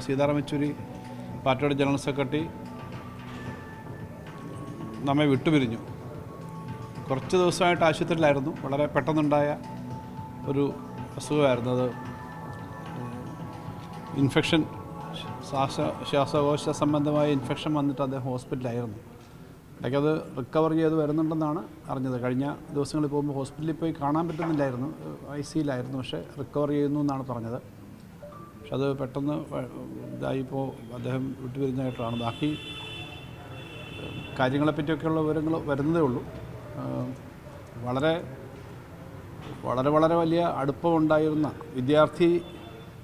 സീതാറാം യെച്ചൂരി പാർട്ടിയുടെ general secretary നമ്മെ വിട്ടുപിരിഞ്ഞു. കുറച്ച് ദിവസമായിട്ട് ആശുപത്രിയിലായിരുന്നു. വളരെ പെട്ടെന്നുണ്ടായ ഒരു അസുഖമായിരുന്നു. അത് ഇൻഫെക്ഷൻ ശ്വാസ ശ്വാസകോശ സംബന്ധമായ ഇൻഫെക്ഷൻ വന്നിട്ട് അദ്ദേഹം ഹോസ്പിറ്റലായിരുന്നു ഇടയ്ക്കത് റിക്കവർ ചെയ്ത് വരുന്നുണ്ടെന്നാണ് അറിഞ്ഞത്. കഴിഞ്ഞ ദിവസങ്ങളിൽ പോകുമ്പോൾ ഹോസ്പിറ്റലിൽ പോയി കാണാൻ പറ്റുന്നില്ലായിരുന്നു. ഐ സിയിലായിരുന്നു പക്ഷേ റിക്കവർ ചെയ്യുന്നു എന്നാണ് പറഞ്ഞത്. പക്ഷെ അത് പെട്ടെന്ന് ഇതായിപ്പോൾ അദ്ദേഹം വിട്ടുപിരിഞ്ഞായിട്ടാണ് ബാക്കി കാര്യങ്ങളെപ്പറ്റിയൊക്കെയുള്ള വിവരങ്ങൾ വരുന്നതേ ഉള്ളൂ. വളരെ വളരെ വളരെ വലിയ അടുപ്പമുണ്ടായിരുന്ന വിദ്യാർത്ഥി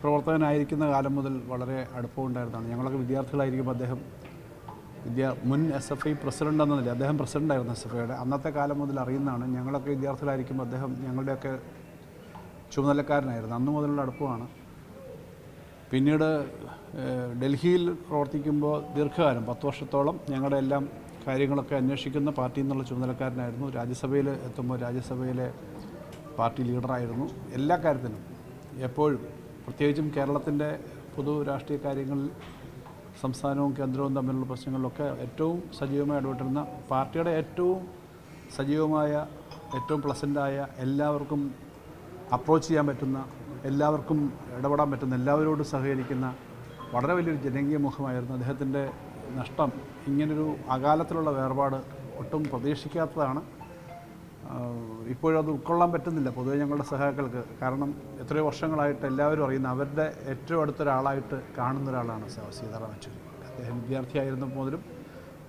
പ്രവർത്തകനായിരിക്കുന്ന കാലം മുതൽ വളരെ അടുപ്പമുണ്ടായിരുന്നതാണ്. ഞങ്ങളൊക്കെ വിദ്യാർത്ഥികളായിരിക്കുമ്പോൾ അദ്ദേഹം വിദ്യാ മുൻ എസ് എഫ് ഐ പ്രസിഡന്റ് എന്ന നില അദ്ദേഹം പ്രസിഡന്റായിരുന്നു എസ് എഫ് ഐയുടെ അന്നത്തെ കാലം മുതൽ അറിയുന്നതാണ് ഞങ്ങളൊക്കെ വിദ്യാർത്ഥികളായിരിക്കുമ്പോൾ അദ്ദേഹം ഞങ്ങളുടെയൊക്കെ ചുമതലക്കാരനായിരുന്നു. അന്ന് മുതലുള്ള അടുപ്പമാണ്. പിന്നീട് ഡൽഹിയിൽ പ്രവർത്തിക്കുമ്പോൾ ദീർഘകാലം പത്ത് വർഷത്തോളം ഞങ്ങളുടെ എല്ലാം കാര്യങ്ങളൊക്കെ അന്വേഷിക്കുന്ന പാർട്ടി എന്നുള്ള ചുമതലക്കാരനായിരുന്നു. രാജ്യസഭയിൽ എത്തുമ്പോൾ രാജ്യസഭയിലെ പാർട്ടി ലീഡറായിരുന്നു. എല്ലാ കാര്യത്തിനും എപ്പോഴും പ്രത്യേകിച്ചും കേരളത്തിന്റെ പൊതു രാഷ്ട്രീയ കാര്യങ്ങളിൽ സംസ്ഥാനവും കേന്ദ്രവും തമ്മിലുള്ള പ്രശ്നങ്ങളിലൊക്കെ ഏറ്റവും സജീവമായി ഇടപെട്ടിരുന്ന പാർട്ടിയുടെ ഏറ്റവും സജീവമായ ഏറ്റവും പ്ലസന്റായ എല്ലാവർക്കും അപ്രോച്ച് ചെയ്യാൻ പറ്റുന്ന എല്ലാവർക്കും ഇടപെടാൻ പറ്റുന്ന എല്ലാവരോടും സഹകരിക്കുന്ന വളരെ വലിയൊരു ജനകീയ മുഖമായിരുന്നു. അദ്ദേഹത്തിന്റെ നഷ്ടം ഇങ്ങനൊരു അകാലത്തിലുള്ള വേർപാട് ഒട്ടും പ്രതീക്ഷിക്കാത്തതാണ്. ഇപ്പോഴത് ഉൾക്കൊള്ളാൻ പറ്റുന്നില്ല പൊതുവെ ഞങ്ങളുടെ സഹാക്കൾക്ക് കാരണം എത്രയോ വർഷങ്ങളായിട്ട് എല്ലാവരും അറിയുന്ന അവരുടെ ഏറ്റവും അടുത്തൊരാളായിട്ട് കാണുന്ന ഒരാളാണ് സീതാറാം യെച്ചൂരി. അദ്ദേഹം വിദ്യാർത്ഥിയായിരുന്ന മുതലും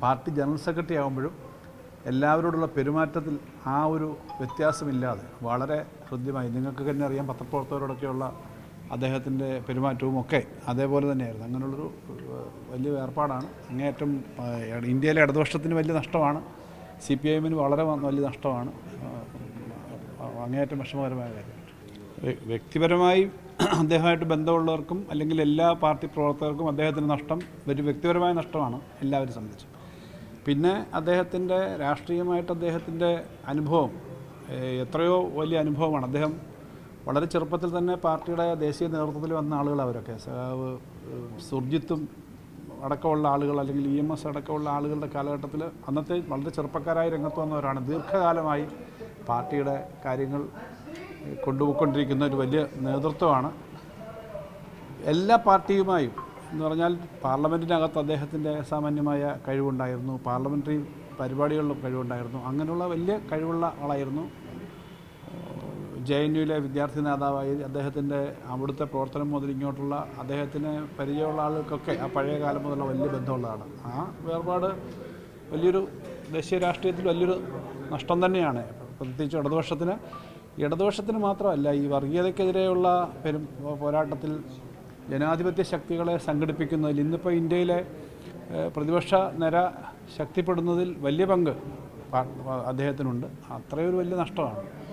പാർട്ടി ജനറൽ സെക്രട്ടറി ആകുമ്പോഴും എല്ലാവരോടുള്ള പെരുമാറ്റത്തിൽ ആ ഒരു വ്യത്യാസമില്ലാതെ വളരെ ഹൃദ്യമായി നിങ്ങൾക്ക് തന്നെ അറിയാം പത്രപ്രവർത്തകരോടൊക്കെയുള്ള അദ്ദേഹത്തിന്റെ പെരുമാറ്റവും ഒക്കെ അതേപോലെ തന്നെയായിരുന്നു. അങ്ങനെയുള്ളൊരു വലിയ ഏർപ്പാടാണ് അങ്ങേയറ്റം ഇന്ത്യയിലെ ഇടതുപക്ഷത്തിന് വലിയ നഷ്ടമാണ്. സി പി ഐ എമ്മിന് വളരെ വലിയ നഷ്ടമാണ് അങ്ങേയറ്റം വിഷമകരമായ കാര്യമാണ് വ്യക്തിപരമായി അദ്ദേഹമായിട്ട് ബന്ധമുള്ളവർക്കും അല്ലെങ്കിൽ എല്ലാ പാർട്ടി പ്രവർത്തകർക്കും അദ്ദേഹത്തിന് നഷ്ടം ഒരു വ്യക്തിപരമായ നഷ്ടമാണ് എല്ലാവരും സംബന്ധിച്ചും. പിന്നെ അദ്ദേഹത്തിന്റെ രാഷ്ട്രീയമായിട്ട് അദ്ദേഹത്തിന്റെ അനുഭവം എത്രയോ വലിയ അനുഭവമാണ്. അദ്ദേഹം വളരെ ചെറുപ്പത്തിൽ തന്നെ പാർട്ടിയുടെ ദേശീയ നേതൃത്വത്തിൽ വന്ന ആളുകൾ അവരൊക്കെ. സുർജിത്തും അടക്കമുള്ള ആളുകൾ അല്ലെങ്കിൽ ഇ എം എസ് അടക്കമുള്ള ആളുകളുടെ കാലഘട്ടത്തിൽ അന്നത്തെ വളരെ ചെറുപ്പക്കാരായി രംഗത്ത് വന്നവരാണ്. ദീർഘകാലമായി പാർട്ടിയുടെ കാര്യങ്ങൾ കൊണ്ടുപോയിക്കൊണ്ടിരിക്കുന്ന ഒരു വലിയ നേതൃത്വമാണ്. എല്ലാ പാർട്ടിയുമായും എന്ന് പറഞ്ഞാൽ പാർലമെന്റിനകത്ത് അദ്ദേഹത്തിന്റെ സാമാന്യമായ കഴിവുണ്ടായിരുന്നു. പാർലമെന്ററി പരിപാടികളിലും കഴിവുണ്ടായിരുന്നു. അങ്ങനെയുള്ള വലിയ കഴിവുള്ള ആളായിരുന്നു. ജെ എൻ യുയിലെ വിദ്യാർത്ഥി നേതാവായി അദ്ദേഹത്തിന്റെ അവിടുത്തെ പ്രവർത്തനം മുതൽ ഇങ്ങോട്ടുള്ള അദ്ദേഹത്തിന് പരിചയമുള്ള ആളുകൾക്കൊക്കെ ആ പഴയ കാലം മുതലുള്ള വലിയ ബന്ധമുള്ളതാണ്. ആ വേർപാട് വലിയൊരു ദേശീയ രാഷ്ട്രീയത്തിൽ വലിയൊരു നഷ്ടം തന്നെയാണ്. പ്രത്യേകിച്ച് ഇടതുപക്ഷത്തിന്. ഇടതുപക്ഷത്തിന് മാത്രമല്ല ഈ വർഗീയതയ്ക്കെതിരെയുള്ള പെരും പോരാട്ടത്തിൽ ജനാധിപത്യ ശക്തികളെ സംഘടിപ്പിക്കുന്നതിൽ ഇന്നിപ്പോൾ ഇന്ത്യയിലെ പ്രതിപക്ഷ നിര ശക്തിപ്പെടുന്നതിൽ വലിയ പങ്ക് അദ്ദേഹത്തിനുണ്ട്. അത്രയൊരു വലിയ നഷ്ടമാണ്.